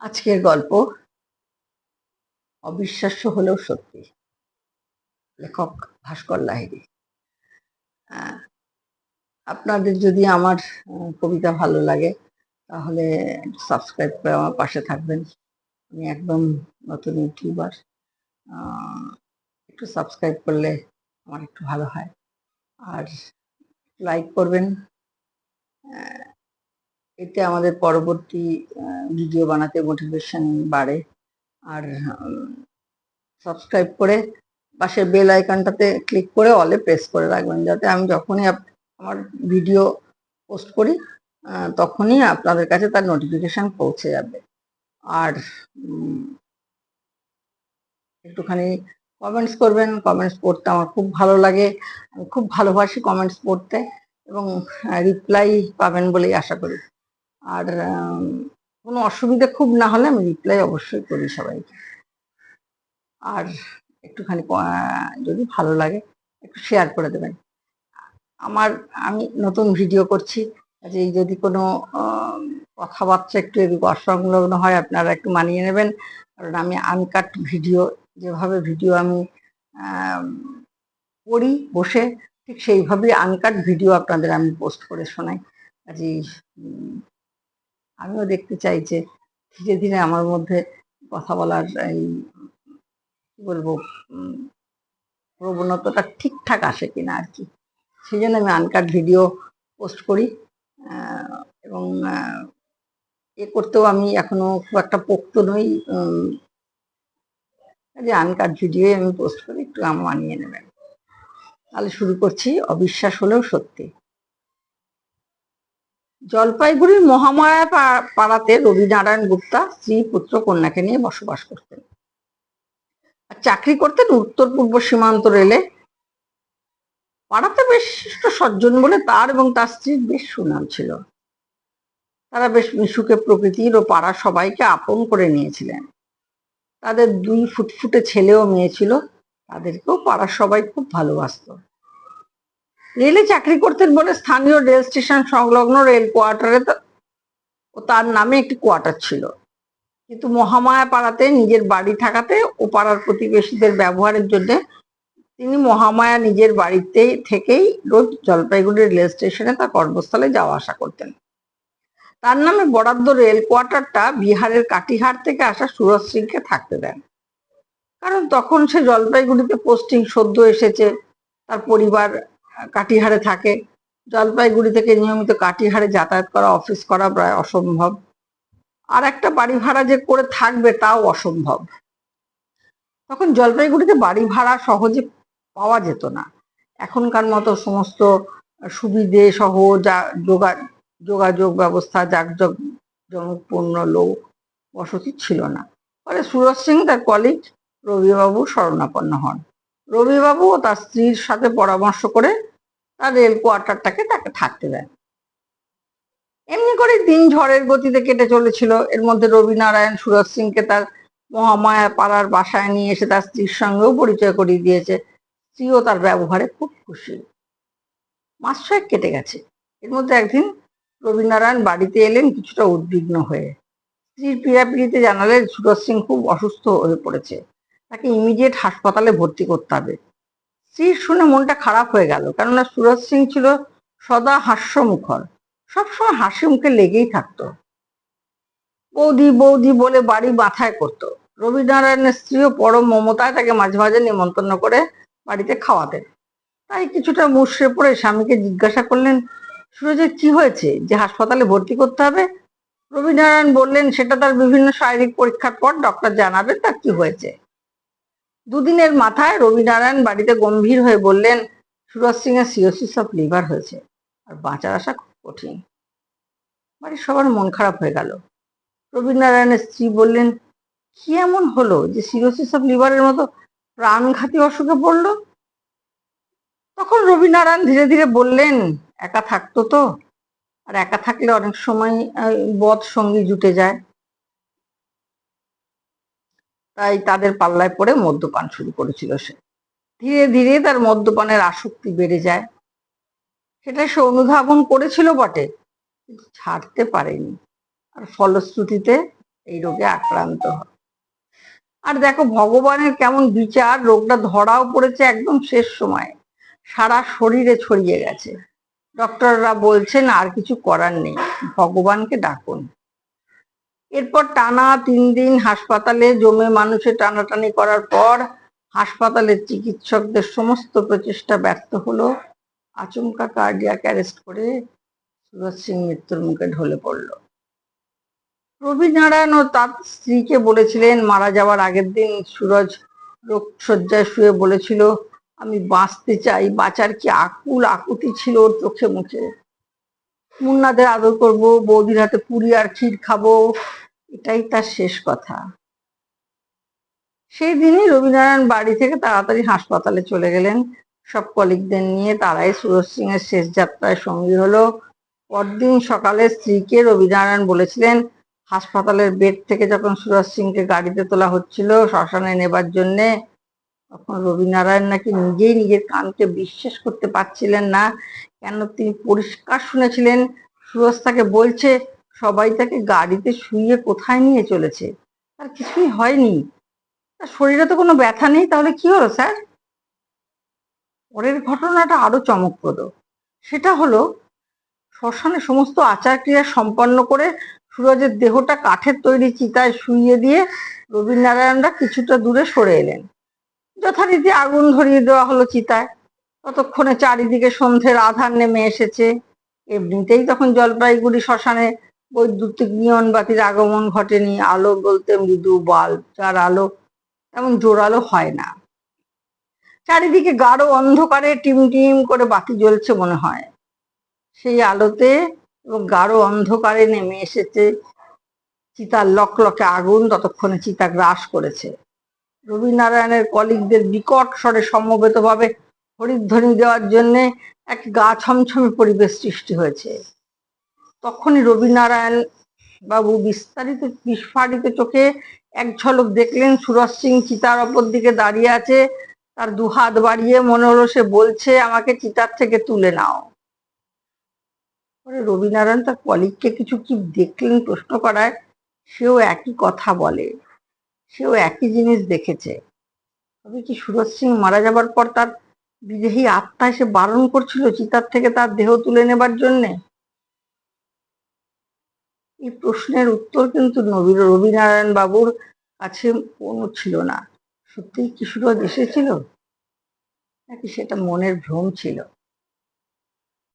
আজকের গল্প অবিশ্বাস্য হলেও সত্যি। লেখক ভাস্কর লাহিড়ী। আপনাদের যদি আমার কবিতা ভালো লাগে, তাহলে সাবস্ক্রাইব করে আমার পাশে থাকবেন। আমি একদম নতুন ইউটিউবার। একটু সাবস্ক্রাইব করলে আমার একটু ভালো হয়। আর লাইক করবেন। এতে আমাদের পরবর্তী ভিডিও বানাতে মোটিভেশন বাড়ে। আর সাবস্ক্রাইব করে পাশে বেল আইকনটাতে ক্লিক করে অলে প্রেস করে রাখবেন। যাতে আমি যখনই আমার ভিডিও পোস্ট করি তখনই আপনাদের কাছে তার নোটিফিকেশন পৌঁছে যাবে। আর একটুখানি কমেন্টস করবেন। কমেন্টস পড়তে আমার খুব ভালো লাগে। আমি খুব ভালোবাসি কমেন্টস পড়তে এবং রিপ্লাই পাবেন বলেই আশা করি। আর কোনো অসুবিধা খুব না হলে আমি রিপ্লাই অবশ্যই করি সবাইকে। আর একটুখানি যদি ভালো লাগে একটু শেয়ার করে দেবেন। আমার আমি নতুন ভিডিও করছি যে যদি কোনো কথাবার্তা একটু এদিকে অসংলগ্ন হয় আপনারা একটু মানিয়ে নেবেন। কারণ আমি আনকাট ভিডিও যেভাবে ভিডিও আমি করি বসে ঠিক সেইভাবেই আনকাট ভিডিও আপনাদের আমি পোস্ট করে শোনাই। উম, আমিও দেখতে চাই যে ধীরে ধীরে আমার মধ্যে কথা বলার এই, কি বলব প্রবণতাটা ঠিকঠাক আসে কিনা আর কি। সেই জন্য আমি আনকাট ভিডিও পোস্ট করি এবং এ করতেও আমি এখনও খুব একটা পোক্ত নই যে আনকাট ভিডিও আমি পোস্ট করি, একটু আমার মানিয়ে নেবেন। তাহলে শুরু করছি অবিশ্বাস হলেও সত্যি। জলপাইগুড়ির মহামায়া পাড়াতে রবিনারায়ণ গুপ্তা স্ত্রী পুত্র কন্যাকে নিয়ে বসবাস করতেন। আর চাকরি করতেন উত্তর পূর্ব সীমান্ত রেলে। পাড়াতে বেশ সজ্জন বলে তার এবং তার স্ত্রীর বেশ সুনাম ছিল। তারা বেশ মিশুকে প্রকৃতির ও পাড়ার সবাইকে আপন করে নিয়েছিলেন। তাদের দুই ফুটফুটে ছেলে ও মেয়ে ছিল। তাদেরকেও পাড়ার সবাই খুব ভালোবাসতো। রেলে চাকরি করতেন বলে স্থানীয় রেল স্টেশন সংলগ্ন রেল কোয়ার্টারে ও তার নামে একটি কোয়ার্টার ছিল। কিন্তু মহামায়া পাড়াতে নিজের বাড়ি থাকাতে ও পাড়ার প্রতিবেশীদের ব্যবহারের জন্য তিনি মহামায়া নিজের বাড়িতে থেকেই রোজ জলপাইগুড়ি রেল স্টেশনে তার কর্মস্থলে যাওয়া আসা করতেন। তার নামে বরাদ্দ রেল কোয়ার্টারটা বিহারের কাটিহার থেকে আসা সুরজ সিংকে থাকতে দেন। কারণ তখন সে জলপাইগুড়িতে পোস্টিং সদ্য এসেছে, তার পরিবার কাটিহারে থাকে। জলপাইগুড়ি থেকে নিয়মিত কাটিহারে যাতায়াত করা, অফিস করা প্রায় অসম্ভব। আর একটা বাড়ি ভাড়া যে করে থাকবে তাও অসম্ভব। তখন জলপাইগুড়িতে বাড়ি ভাড়া সহজে পাওয়া যেত না। এখনকার মতো সমস্ত সুবিধে সহ যা যোগা, যোগাযোগ ব্যবস্থা জাকজক জনকপূর্ণ লোক বসতি ছিল না। ফলে সুরজ সিং তার কলিগ রবিবাবু শরণাপন্ন হন। রবিবাবু ও তার স্ত্রীর সাথে পরামর্শ করে তার রেল কোয়ার্টারটাকে তাকে থাকতে দেন এমনি করে দিন ঝড়ের গতিতে কেটে চলেছিল। এর মধ্যে রবিনারায়ণ সুরজ সিংকে তার মহামায়া পাড়ার বাসায় নিয়ে এসে তার স্ত্রীর সঙ্গেও পরিচয় করিয়ে দিয়েছে। স্ত্রীও তার ব্যবহারে খুব খুশি। মাস ছয়েক কেটে গেছে। এর মধ্যে একদিন রবীন্দ্রনারায়ণ বাড়িতে এলেন কিছুটা উদ্বিগ্ন হয়ে। স্ত্রীর পীড়াপিড়িতে জানালেন, সুরজ সিং খুব অসুস্থ হয়ে পড়েছে। তাকে ইমিডিয়েট হাসপাতালে ভর্তি করতে হবে। স্ত্রীর শুনে মনটা খারাপ হয়ে গেল, কেননা সুরজ সিং ছিল সদা হাস্যমুখর, সবসময় হাসি মুখে লেগেই থাকতো। বৌদি বৌদি বলে বাড়ি মাথায় করতো। রবীন্দ্রনারায়ণের স্ত্রীও পরম মমতায় তাকে মাঝে মাঝে নিমন্ত্রণ করে বাড়িতে খাওয়াতেন। তাই কিছুটা মুশড়ে পড়ে স্বামীকে জিজ্ঞাসা করলেন, সুরজের কি হয়েছে? যে হাসপাতালে ভর্তি করতে হবে? রবীন্দ্রনারায়ণ বললেন, সেটা তার বিভিন্ন শারীরিক পরীক্ষার পর ডক্টর জানাবে তার কি হয়েছে? দুদিনের মাথায় রবিনারায়ণ বাড়িতে গম্ভীর হয়ে বললেন, সুরজ সিং এর সিওসিস অফ লিভার হয়েছে, আর বাঁচার আশা খুব কঠিন। বাড়ির সবার মন খারাপ হয়ে গেল। রবীন্দ্রনারায়ণের স্ত্রী বললেন, কি এমন হলো যে সিরোসিস অফ লিভারের মতো প্রাণঘাতী অসুখে পড়ল? তখন রবীন্দ্রনারায়ণ ধীরে ধীরে বললেন, একা থাকতো তো, আর একা থাকলে অনেক সময় বদ সঙ্গী জুটে যায়। তাই তাদের পাল্লায় পড়ে মদ্যপান শুরু করেছিল সে। ধীরে ধীরে তার মদ্যপানের আসক্তি বেড়ে যায়। সেটা সে অনুধাবন করেছিল বটে ছাড়তে পারেনি। আর ফলশ্রুতিতে এই রোগে আক্রান্ত হয়। আর দেখো, ভগবানের কেমন বিচার, রোগটা ধরাও পড়েছে একদম শেষ সময়। সারা শরীরে ছড়িয়ে গেছে। ডক্টররা বলছেন, আর কিছু করার নেই। ভগবানকে ডাকুন। এরপর টানা তিন দিন হাসপাতালে জমে মানুষের টানাটানি করার পর হাসপাতালের চিকিৎসকদের সমস্ত প্রচেষ্টা ব্যর্থ হলো। আচমকা কার্ডিয়াক অ্যারেস্ট করে সুরজ সিং মৃত্যুর মুখে ঢলে পড়ল। রবিনারায়ণ ও তার স্ত্রীকে বলেছিলেন, মারা যাওয়ার আগের দিন সুরজ রোগ শয্যায় শুয়ে বলেছিল, আমি বাঁচতে চাই, বাঁচার কি আকুল আকুতি ছিল ওর চোখে মুখে মুন্নাদের আদর করব, বৌদির হাতে পুরি আর ক্ষীর খাব, এটাই তার শেষ কথা। সেই দিনই রবিনারায়ণ বাড়ি থেকে তাড়াতাড়ি হাসপাতালে চলে গেলেন। সব কলিগদের নিয়ে তারাই সুরজ সিং এর শেষ যাত্রায় সঙ্গী হলো। পরদিন সকালে স্ত্রীকে রবিনারায়ণ বলেছিলেন, হাসপাতালের বেড থেকে যখন সুরজ সিংকে গাড়িতে তোলা হচ্ছিল শ্মশানে নেবার জন্যে, তখন রবিনারায়ণ নাকি নিজেই নিজের কানকে বিশ্বাস করতে পারছিলেন না। কেন তিনি পরিষ্কার শুনেছিলেন? সুরজ তাকে বলছে, সবাই তাকে গাড়িতে শুইয়ে কোথায় নিয়ে চলেছে। তার কিছুই হয়নি। তার শরীরে তো কোনো ব্যথা নেই, তাহলে কি হলো স্যার? পরের ঘটনাটা আরও চমকপ্রদ। সেটা হলো, শ্মশানে সমস্ত আচার ক্রিয়া সম্পন্ন করে সুরজের দেহটা কাঠের তৈরি চিতায় শুইয়ে দিয়ে রবীন্দ্রনারায়ণরা কিছুটা দূরে সরে এলেন। যথারীতি আগুন ধরিয়ে দেওয়া হলো চিতায়। ততক্ষণে চারিদিকে সন্ধ্যের আধার নেমে এসেছে। এমনিতেই তখন জলপাইগুড়ি শ্মশানে বৈদ্যুতিক নিয়ন বাতির আগমন ঘটেনি। আলো বলতে মৃদু বাল্ব, যার আলো তেমন জোরালো হয় না। চারিদিকে গাঢ় অন্ধকারে টিম টিম করে বাতি জ্বলছে মনে হয়। সেই আলোতে এবং গাঢ় অন্ধকারে নেমে এসেছে চিতার লকলকে আগুন, ততক্ষণে চিতা গ্রাস করেছে। রবীনারায়ণের কলিগদের বিকট স্বরে সমবেতভাবে হরিধ্বনি দেওয়ার জন্য এক গা ছমছমে পরিবেশ সৃষ্টি হয়েছে। তখনই রবীনারায়ণ বাবু বিস্তারিত বিস্ফারিত চোখে এক ঝলক দেখলেন, সুরজ সিং চিতার অপর দিকে দাঁড়িয়ে আছে, তার দু হাত বাড়িয়ে মনে হলো সে বলছে, আমাকে চিতার থেকে তুলে নাও। পরে রবীনারায়ণ তার কলিগকে কিছু কি দেখলেন প্রশ্ন করায়, সেও একই কথা বলে, সেও একই জিনিস দেখেছে। তবে কি সুরজ সিং মারা যাবার পর তার বিদেহী আত্মা এসে বারণ করছিল চিতার থেকে তার দেহ তুলে নেবার জন্যে? এই প্রশ্নের উত্তর কিন্তু নবী রবিনারায়ণ বাবুর কাছে কোনো ছিল না। সত্যিই কি সুরজ এসেছিল? নাকি সেটা মনের ভ্রম ছিল?